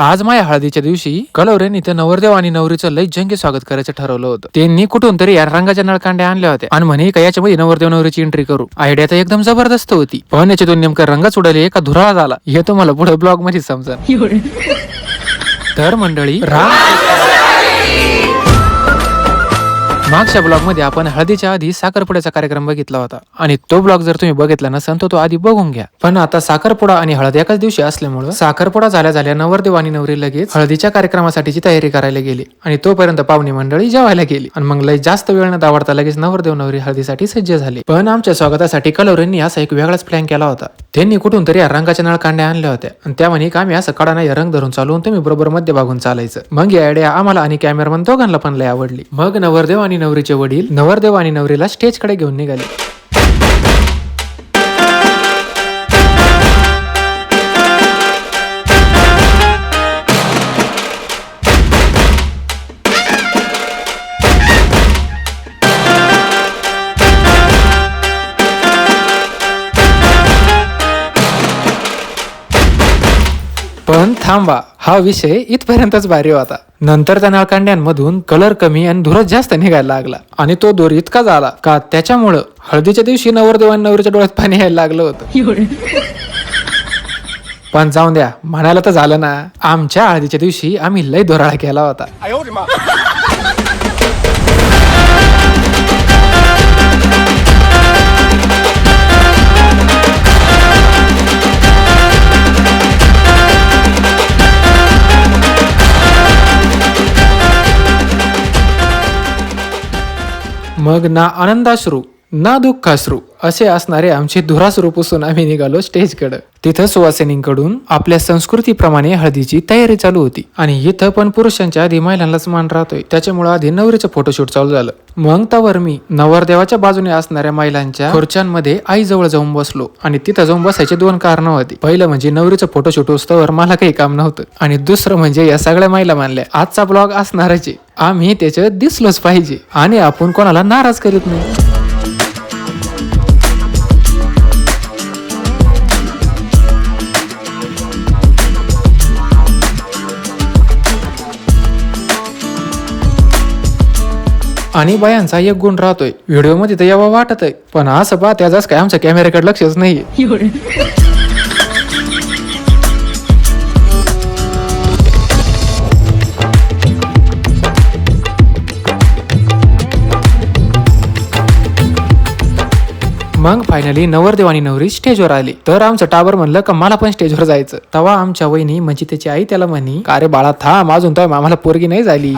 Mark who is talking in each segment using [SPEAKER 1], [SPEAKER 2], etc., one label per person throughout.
[SPEAKER 1] आज माझ्या हळदीच्या दिवशी कलवरेंनी त्या नवरदेव आणि नवरीचं लई जंगी स्वागत करायचं ठरवलं होतं. त्यांनी कुठून तरी या रंगाच्या नळकांड्या आणल्या होत्या. आणि म्हणे का याच्यामध्ये नवरदेव नवरीची एंट्री करू? आयडिया तर एकदम जबरदस्त होती. पण याच्यातून नेमकं रंगच उडाले का धुराळा झाला. हे तुम्हाला पुढे ब्लॉगमध्ये समजा तर मंडळी राम मागच्या ब्लॉगमध्ये आपण हळदीच्या आधी साखरपुड्याचा कार्यक्रम बघितला होता. आणि तो ब्लॉग जर तुम्ही बघितला नसेल तर तो आधी बघून घ्या. पण आता साखरपुडा आणि हळद एकाच दिवशी असल्यामुळं साखरपुडा झाल्या झाल्या नवरदेव आणि नवरी लगेच हळदीच्या कार्यक्रमासाठीची तयारी करायला गेली. आणि तोपर्यंत पाहुणी मंडळी जेवायला गेली. आणि मग लय जास्त वेळ न दावडता लगेच नवरदेव नवरी हळदीसाठी सज्ज झाले. पण आमच्या स्वागतासाठी कलवरींनी असा एक वेगळाच प्लॅन केला होता. त्यांनी कुठून तरी या रंगाच्या नळ कांड्या आणल्या होत्या. आणि त्या म्हणे का आम्ही असं कडा या रंग धरून चालवून तुम्ही बरोबर मध्ये बघून चालायचं. मग या आयडिया आम्हाला आणि कॅमेरामन दोघांना पण लय आवडली. मग नवरदेव आणि नवरीचे वडील नवरदेव आणि नवरीला स्टेजकडे घेऊन निघाले. पण थांबा हा विषय इथपर्यंतच भारी होता. नंतर त्या नळकांड्यांमधून कलर कमी आणि धुरच जास्त निघायला लागला. आणि तो दोर इतका झाला का त्याच्यामुळं हळदीच्या दिवशी नवरदेव आणि नवरीच्या डोळ्यात पाणी यायला लागलं होतं. पण जाऊन द्या म्हणायला तर झालं ना आमच्या हळदीच्या दिवशी आम्ही लय दोराळा केला होता. मग ना आनंदाश्रू. ना दुःखाश्रू असे असणारे आमचे धुराश्रू पुसून आम्ही निघालो स्टेजकडं. तिथं सुवासिनींकडून आपल्या संस्कृतीप्रमाणे हळदीची तयारी चालू होती. आणि इथं पण पुरुषांच्या आधी महिलांनाच मान राहतोय. त्याच्यामुळे आधी नवरीचं फोटोशूट चालू झालं. मग त्यावर मी नवरदेवाच्या बाजूने असणाऱ्या महिलांच्या खुर्च्यांमध्ये आईजवळ जाऊन बसलो. आणि तिथं जाऊन बसायचे दोन कारणं होती. पहिलं म्हणजे नवरीचं फोटोशूट होस्तवर मला काही काम नव्हतं. आणि दुसरं म्हणजे या सगळ्या महिला मानल्या आजचा ब्लॉग असणारच आहे. आम्ही त्याच्यात दिसलोच पाहिजे. आणि आपण कोणाला नाराज करीत नाही. आणि बायांचा एक गुण राहतोय. व्हिडिओमध्ये तर यावं वाटत आहे पण असं बा त्याचाच काय आमच्या कॅमेऱ्याकडे लक्षच नाहीये. मग फायनली नवरदेव आणि नवरी स्टेजवर आली. तर आमचं टावर म्हणलं का मला पण स्टेजवर जायचं. तेव्हा आमच्या वहिनी म्हणजे त्याची आई त्याला म्हणी अरे बाळा था अजून तर मामाला पोरगी नाही झाली.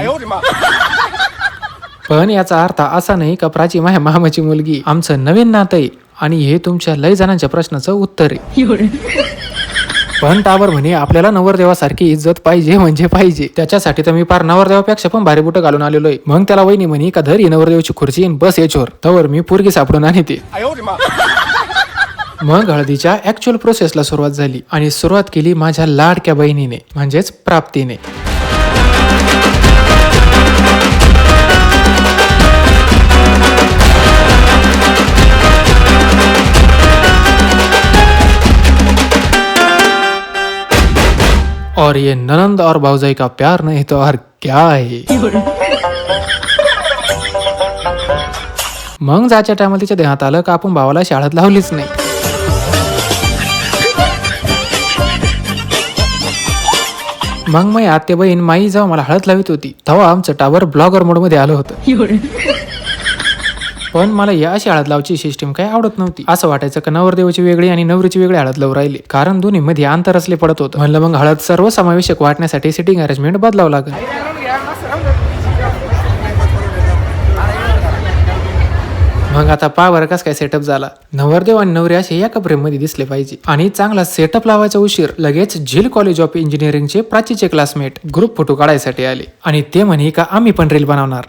[SPEAKER 1] पण याचा अर्थ असा नाही का प्राची माया मामाची मुलगी आमचं नवीन नातई आहे आणि हे तुमच्या लय जणांच्या प्रश्नाचं उत्तर आहे. पण टावर म्हणे आपल्याला नवरदेवासारखी इज्जत पाहिजे म्हणजे पाहिजे. त्याच्यासाठी तर मी फार नवरदेवापेक्षा पण भारी बुटं घालून आलेलो आहे मग त्याला वहिनी म्हणे का धरी नवरदेवाची खुर्ची बस याच्यावर. तवर मी पुरगी सापडून आणि ते मग हळदीच्या ऍक्च्युअल प्रोसेसला सुरुवात झाली आणि सुरुवात केली माझ्या लाडक्या बहिणीने म्हणजेच प्राप्तीने. और ये ननंद और भाऊजाई का प्यार नहीं तो और क्या है? मग जायच्या टायमाला तिच्या देहात आलं का आपण भावाला शाळेत लावलीच नाही. मग मग आते बहीण माई जेव्हा मला हळद लावित होती तेव्हा आमचं टावर ब्लॉगर मोडमध्ये आलं होतं. पण मला या अशी हळद लावची सिस्टीम काही आवडत नव्हती. असं वाटायचं का नवरदेवाची वेगळी आणि नवरीची वेगळी हळद लावून राहिली. कारण दोन्ही मध्ये अंतर असले पडत होतं. म्हणलं मग हळद सर्वसमावेशक वाटण्यासाठी सिटिंग अरेंजमेंट बदलावं लागेल. मग आता पा बरं कस काय सेटअप झाला? नवरदेव आणि नवरी असे एका कपरेमध्ये दिसले पाहिजे. आणि चांगला सेटअप लावायचा उशीर. लगेच झील कॉलेज ऑफ इंजिनिअरिंगचे प्राचीचे क्लासमेट ग्रुप फोटो काढायसाठी आले. आणि ते म्हणे का आम्ही पण रील बनवणार.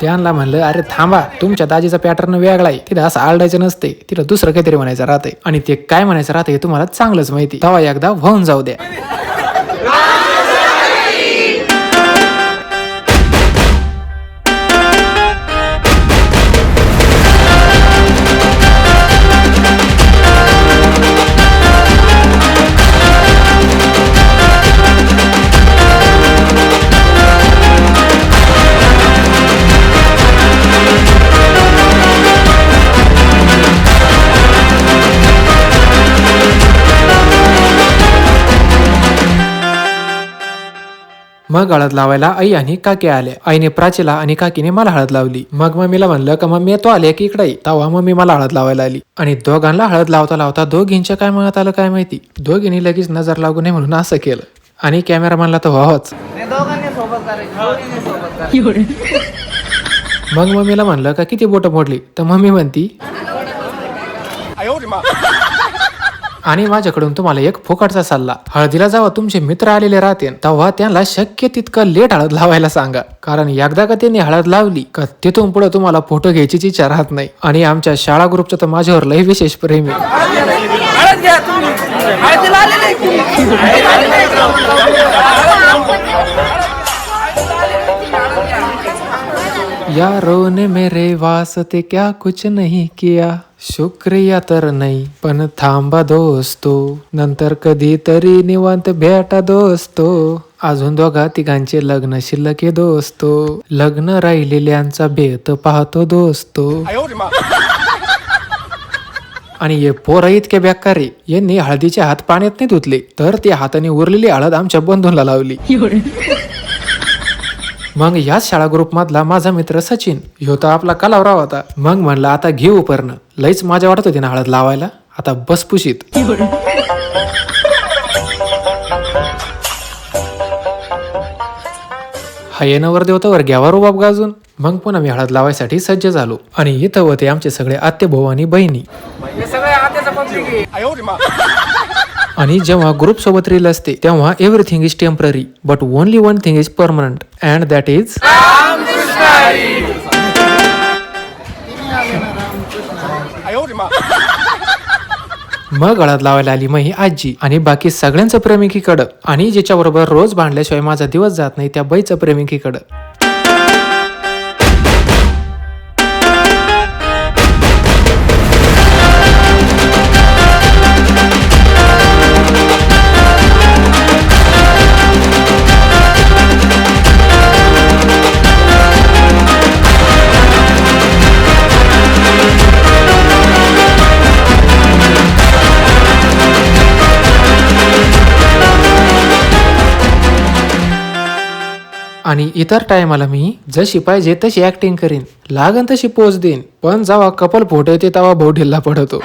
[SPEAKER 1] त्यांना म्हणलं अरे थांबा तुमच्या दाजीचा पॅटर्न वेगळा आहे. तिला असं आरडायचं नसते तिला दुसरं काहीतरी म्हणायचं राहतंय. आणि ते काय म्हणायचं राहतंय हे तुम्हाला चांगलंच माहिती तवा एकदा होऊन जाऊ द्या. मग हळद लावायला आई आणि काकी आल्या आईने प्राचीला आणि काकीने मला हळद लावली. मग मम्मीला म्हणलं का मम्मी तो आले की इकडे? ये. तेव्हा मम्मी मला हळद लावायला आली. आणि दोघांना हळद लावता लावता दोघींच्या काय मनात आलं काय माहिती? दोघींनी लगेच नजर लागू नये म्हणून असं केलं. आणि कॅमेरामॅनला तर व्हावंच. मग मम्मीला म्हणलं का किती बोटं मोडली तर मम्मी म्हणती आणि माझ्याकडून तुम्हाला एक फुकटचा सल्ला. हळदीला जेव्हा तुमचे मित्र आलेले राहते तेव्हा त्यांना शक्य तितकं लेट हळद लावायला सांगा. कारण एकदा का त्यांनी हळद लावली का तिथून पुढे तुम्हाला फोटो घ्यायचीच इच्छा राहत नाही. आणि आमच्या शाळा ग्रुपचं तर माझ्यावर लय विशेष प्रेम आहे. यारों ने मेरे वास्ते क्या कुछ नहीं किया. शुक्रिया तर नाही पण थांबा दोस्तो. नंतर कधीतरी निवांत भेटा दोस्तो. अजून दोघा तिघांचे लग्न शिल्लक दोस्तो. लग्न राहिलेल्यांचा भेद पाहतो दोस्तो. आणि हे पोरं इतके बेकारी यांनी हळदीचे हात पाण्यात नाही धुतले तर ती हाताने उरलेली हळद आमच्या बंधूंना लावली. मग याच शाळा ग्रुप मधला माझा मित्र सचिन ह्यो तर आपला कलावराव होता. मग म्हणलं आता घेऊ उपरणं. लईच माझ्या वाटत होती ना हळद लावायला. आता बस पुशीत. हायेनवर देवतावर घ्यावा रुबाब गाजून. मग पुन्हा मी हळद लावायसाठी सज्ज झालो. आणि इथं होते आमचे सगळे आत्ते भाऊ आणि बहिणी. आणि जेव्हा ग्रुप सोबत रील असते तेव्हा everything is temporary but only one thing is permanent and that is मग गळात लावायला आली मग ही आजी आणि बाकी सगळ्यांचं प्रेमिकीकडं. आणि ज्याच्याबरोबर रोज भांडल्याशिवाय माझा दिवस जात नाही त्या बाईचं प्रेमिकीकडं. आणि इतर टायमाला मी जशी पाहिजे तशी ऍक्टिंग करीन. लागन तशी पोच देईन. पण जेव्हा कपल फोटो येते तेव्हा भाऊ ढिल्ला पडतो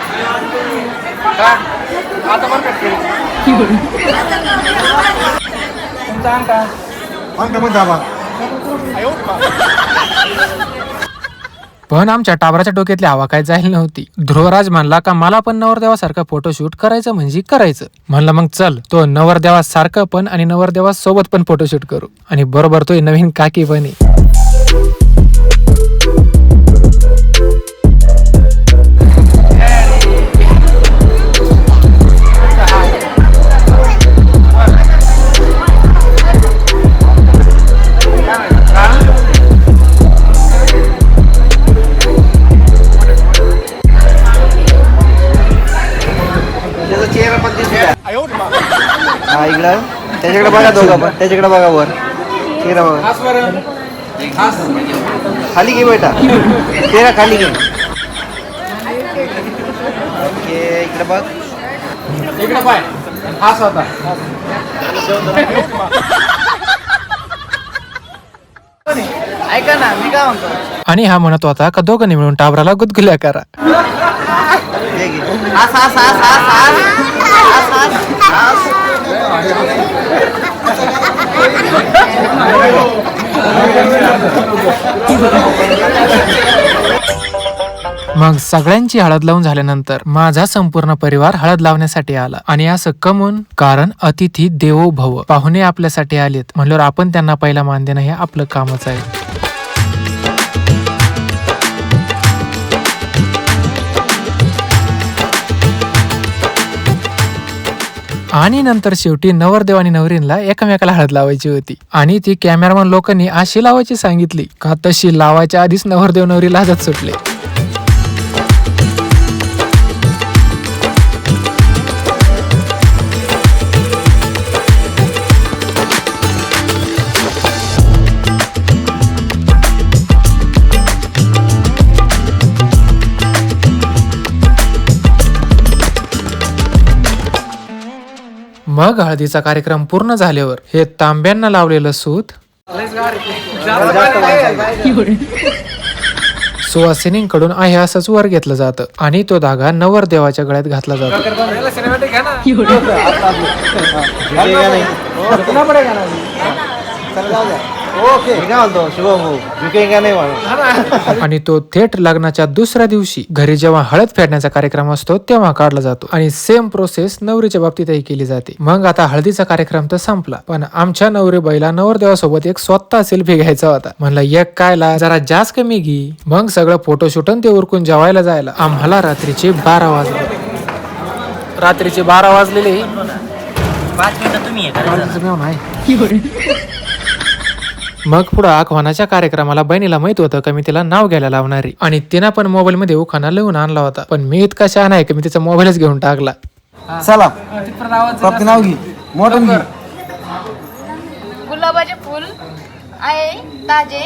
[SPEAKER 1] पण आमच्या टाबराच्या डोक्यातली हवा काय जायला नव्हती. ध्रुवराज म्हणला का मला पण नवरदेवासारखं फोटोशूट करायचं म्हणजे करायचं. म्हणलं मग चल तो नवरदेवासारखं पण आणि नवरदेवा सोबत पण फोटोशूट करू. आणि बरोबर तो नवीन काकी पण
[SPEAKER 2] त्याच्याकडे बघा दोघं पण. त्याच्याकडे बघा वर. चेहरा बघा. खाली घे बेटा. चेहरा खाली घे. ओके इकडे बघ. ऐका ना मी काय म्हणतो?
[SPEAKER 1] आणि हा म्हणत होता का दोघांनी मिळून टाबराला गुदगुल्या करा.
[SPEAKER 2] घे घे आस आस आस आस आस आस आस आस
[SPEAKER 1] मग सगळ्यांची हळद लावून झाल्यानंतर माझा संपूर्ण परिवार हळद लावण्यासाठी आला. आणि असं कमून कारण अतिथी देवो भव पाहुणे आपल्यासाठी आलेत. म्हणल्यावर आपण त्यांना पहिला मान देणं हे आपलं कामच आहे. आणि नंतर शेवटी नवरदेव आणि नवरींला एकमेकाला हळद लावायची होती. आणि ती कॅमेरामन लोकांनी अशी लावायची सांगितली का तशी लावायच्या आधीच नवरदेव नवरी लाजत सुटले. मग हळदीचा कार्यक्रम पूर्ण झाल्यावर हे तांब्यांना लावलेलं सूत सुवासिनींकडून आहे असंच वर घेतलं जातं आणि तो धागा नवरदेवाच्या गळ्यात घातला जातो.
[SPEAKER 2] ओके. मी काय म्हणतो शुभम भाऊ. झुकेगा नाही म्हणून
[SPEAKER 1] आणि तो थेट लग्नाच्या दुसऱ्या दिवशी घरी जेव्हा हळद फेडण्याचा कार्यक्रम असतो तेव्हा काढला जातो. आणि सेम प्रोसेस नवरीच्या बाबतीतही केली जाते. मग आता हळदीचा कार्यक्रम तर संपला. पण आमच्या नवरी बाईला नवरदेवासोबत एक स्वतः सेल्फी घ्यायचा होता. म्हणलं एक कायला जरा जास्त कमी घे. मग सगळं फोटोशूट ते उरकून जेवायला जायला. आम्हाला रात्रीचे बारा वाजले. रात्रीचे बारा वाजलेले.
[SPEAKER 3] पाच मिनिटं तुम्ही
[SPEAKER 1] मग पुढं आखवानाच्या कार्यक्रमाला बहिणीला माहीत होतं का मी तिला नाव घ्यायला लावणारी आणि तिनं पण मोबाईल मध्ये उखाणा लिहून आणला होता. पण मी इतका शहाणा आहे की मी तिचा मोबाईलच घेऊन टाकला.
[SPEAKER 2] चला. फक्त नाव घे. मोठं घे.
[SPEAKER 4] गुलाबाचे फुल आहे ताजे.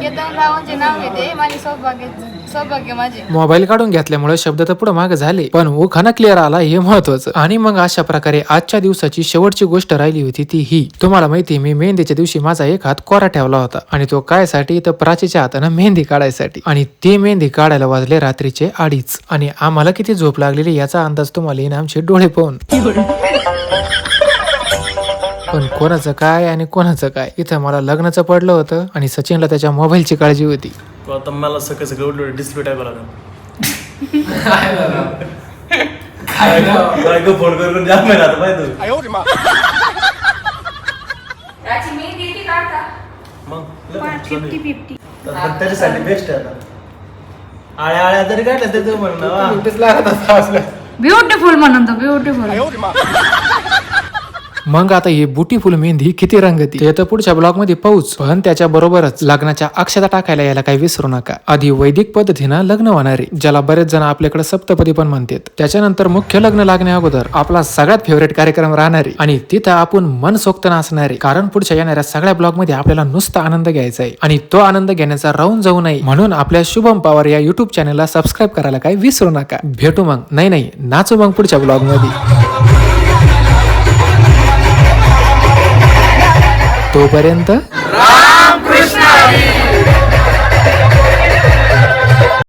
[SPEAKER 4] केतन रावांचे नाव घेते. माझे सौभाग्य सौभाग्य माझे.
[SPEAKER 1] मोबाईल काढून घेतल्यामुळे शब्द तर पुढे मागे झाले पण उखाणा क्लिअर आला हे महत्वाचं. आणि मग अशा प्रकारे आजच्या दिवसाची शेवटची गोष्ट राहिली होती ती ही. तुम्हाला माहिती मी मेहंदीच्या दिवशी माझा एक हात कोरा ठेवला होता. आणि तो काय साठी? तर प्राचीच्या हातानं मेहंदी काढायसाठी. आणि ती मेहंदी काढायला वाजले रात्रीचे अडीच. आणि आम्हाला किती झोप लागलेली याचा अंदाज तुम्हाला येईन आमचे डोळे पाहून. पण कोणाचं काय आणि कोणाचं काय? इथं मला लग्नाचं पडलं होतं आणि सचिनला त्याच्या मोबाईलची काळजी होती.
[SPEAKER 5] तो आता मला सकाळ सकाळ उठलं डिस्प्ले टाकावं लागेल. बायको फोन करून जाम आहे. आता पाहिजे मग त्याच्यासाठी बेस्ट आहे आता. आळ्या आळ्या जरी काढल्या त्याचं म्हणणं
[SPEAKER 4] ब्युटिफुल म्हणून तो ब्युटिफुल
[SPEAKER 1] मग आता ही बुटीफुल मेहंदी किती रंगती? ते तर पुढच्या ब्लॉगमध्ये पाहूच. पण त्याच्या बरोबरच लग्नाच्या अक्षता टाकायला यायला काही विसरू नका. आधी वैदिक पद्धतीनं लग्न होणारे ज्याला बरेच जण आपल्याकडे सप्तपदी पण म्हणतात. त्याच्यानंतर मुख्य लग्न लागण्या अगोदर आपला सगळ्यात फेवरेट कार्यक्रम राहणारे आणि तिथं आपण मनसोक्त नाचणारे. कारण पुढच्या येणाऱ्या सगळ्या ब्लॉगमध्ये आपल्याला नुसता आनंद घ्यायचा आहे आणि तो आनंद घेण्याचा राहून जाऊ नये. म्हणून आपल्या शुभम पवार या युट्यूब चॅनलला सबस्क्राईब करायला काही विसरू नका. भेटू मग. नाही नाही. नाचू मग पुढच्या ब्लॉगमध्ये तोपर्यंत